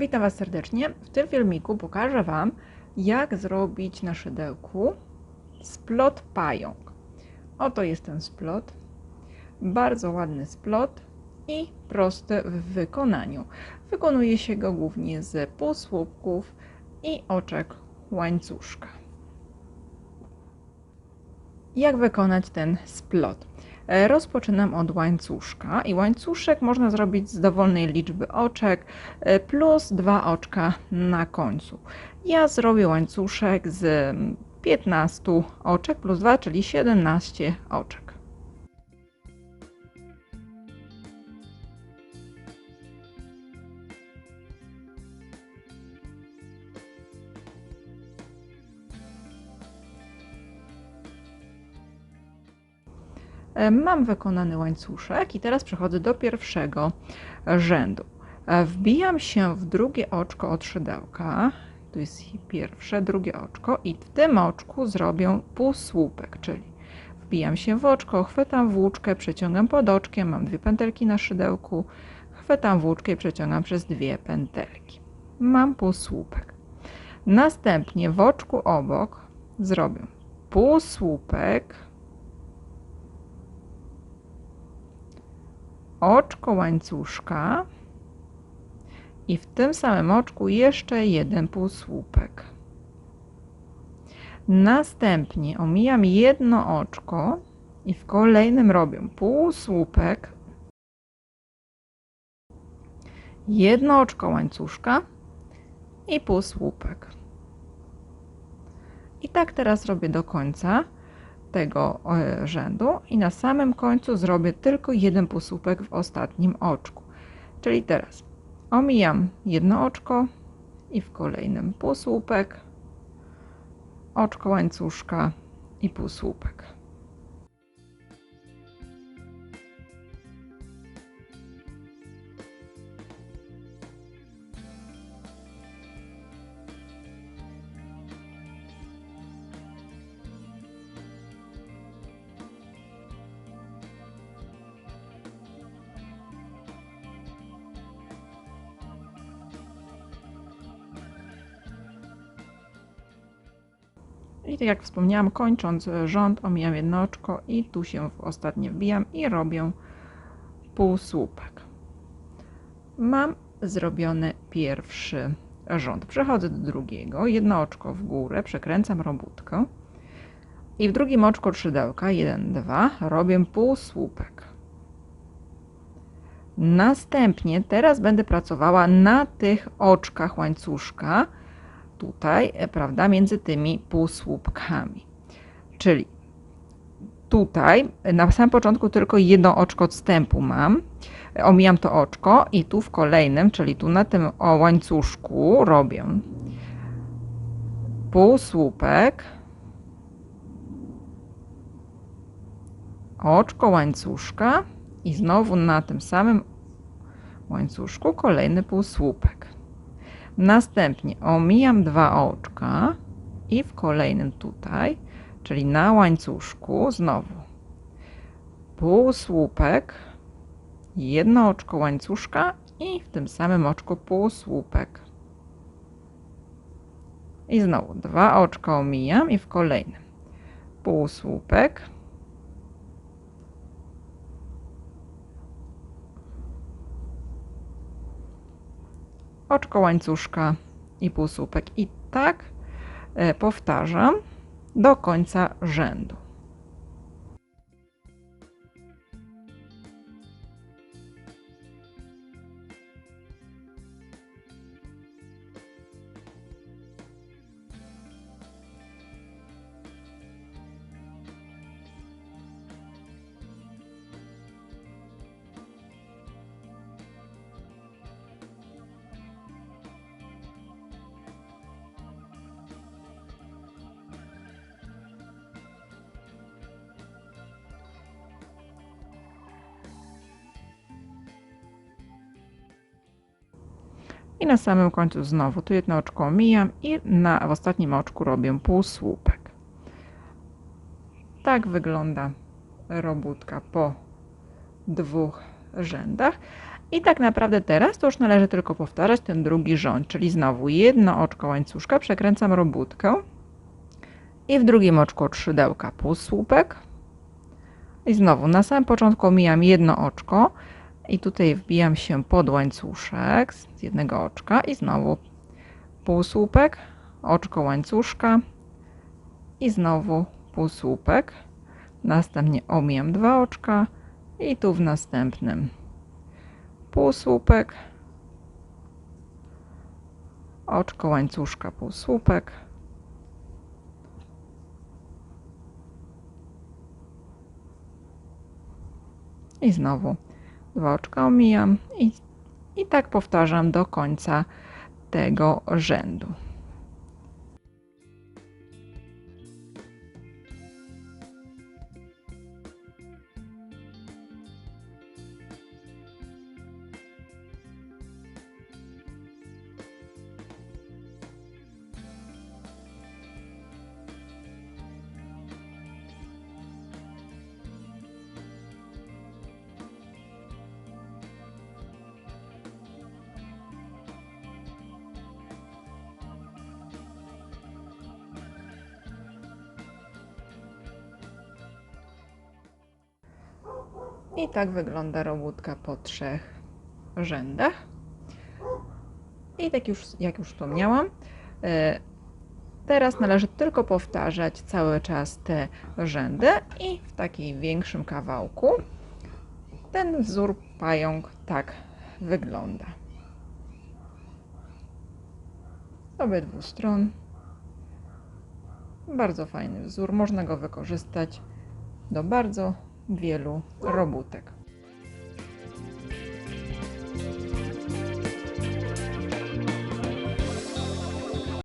Witam Was serdecznie. W tym filmiku pokażę Wam, jak zrobić na szydełku splot pająk. Oto jest ten splot. Bardzo ładny splot i prosty w wykonaniu. Wykonuje się go głównie z półsłupków i oczek łańcuszka. Jak wykonać ten splot? E, rozpoczynam od łańcuszka i łańcuszek można zrobić z dowolnej liczby oczek e, plus dwa oczka na końcu. Ja zrobię łańcuszek z 15 oczek plus 2, czyli 17 oczek. Mam wykonany łańcuszek i teraz przechodzę do pierwszego rzędu. E, wbijam się w drugie oczko od szydełka. Tu jest pierwsze, drugie oczko i w tym oczku zrobię półsłupek, czyli wbijam się w oczko, chwytam włóczkę, przeciągam pod oczkiem, mam dwie pętelki na szydełku, chwytam włóczkę i przeciągam przez dwie pętelki. Mam półsłupek. Następnie w oczku obok zrobię półsłupek, oczko łańcuszka i w tym samym oczku jeszcze jeden półsłupek. Następnie omijam jedno oczko i w kolejnym robię półsłupek, jedno oczko łańcuszka i półsłupek. I tak teraz robię do końca tego e, rzędu i na samym końcu zrobię tylko jeden półsłupek w ostatnim oczku. Czyli teraz omijam jedno oczko i w kolejnym półsłupek, oczko łańcuszka i półsłupek. I tak jak wspomniałam, kończąc rząd, omijam jedno oczko i tu się w ostatnie wbijam i robię półsłupek. Mam zrobiony pierwszy rząd. Przechodzę do drugiego, jedno oczko w górę, przekręcam robótkę i w drugim oczku szydełka, 1, 2, robię półsłupek. Następnie teraz będę pracowała na tych oczkach łańcuszka, tutaj, e, prawda, między tymi półsłupkami. Czyli tutaj na samym początku tylko jedno oczko odstępu mam. Omijam to oczko i tu w kolejnym, czyli tu na tym łańcuszku robię półsłupek, oczko łańcuszka i znowu na tym samym łańcuszku kolejny półsłupek. Następnie omijam dwa oczka i w kolejnym tutaj, czyli na łańcuszku, znowu półsłupek, jedno oczko łańcuszka i w tym samym oczku półsłupek. I znowu dwa oczka omijam i w kolejnym półsłupek, oczko łańcuszka i półsłupek. I tak e, powtarzam do końca rzędu. I na samym końcu znowu tu jedno oczko omijam i na, w ostatnim oczku robię półsłupek. Tak wygląda robótka po dwóch rzędach. I tak naprawdę teraz to już należy tylko powtarzać ten drugi rząd, czyli znowu jedno oczko łańcuszka, przekręcam robótkę i w drugim oczku od szydełka półsłupek. I znowu na samym początku omijam jedno oczko i tutaj wbijam się pod łańcuszek z jednego oczka i znowu półsłupek, oczko łańcuszka i znowu półsłupek. Następnie omijam dwa oczka i tu w następnym półsłupek, oczko łańcuszka, półsłupek. I znowu dwa oczka omijam i, i tak powtarzam do końca tego rzędu. I tak wygląda robótka po trzech rzędach. I tak już, jak już wspomniałam, e, teraz należy tylko powtarzać cały czas te rzędy i w takim większym kawałku ten wzór pająk tak wygląda. Z obydwu stron. Bardzo fajny wzór, można go wykorzystać do bardzo wielu robótek.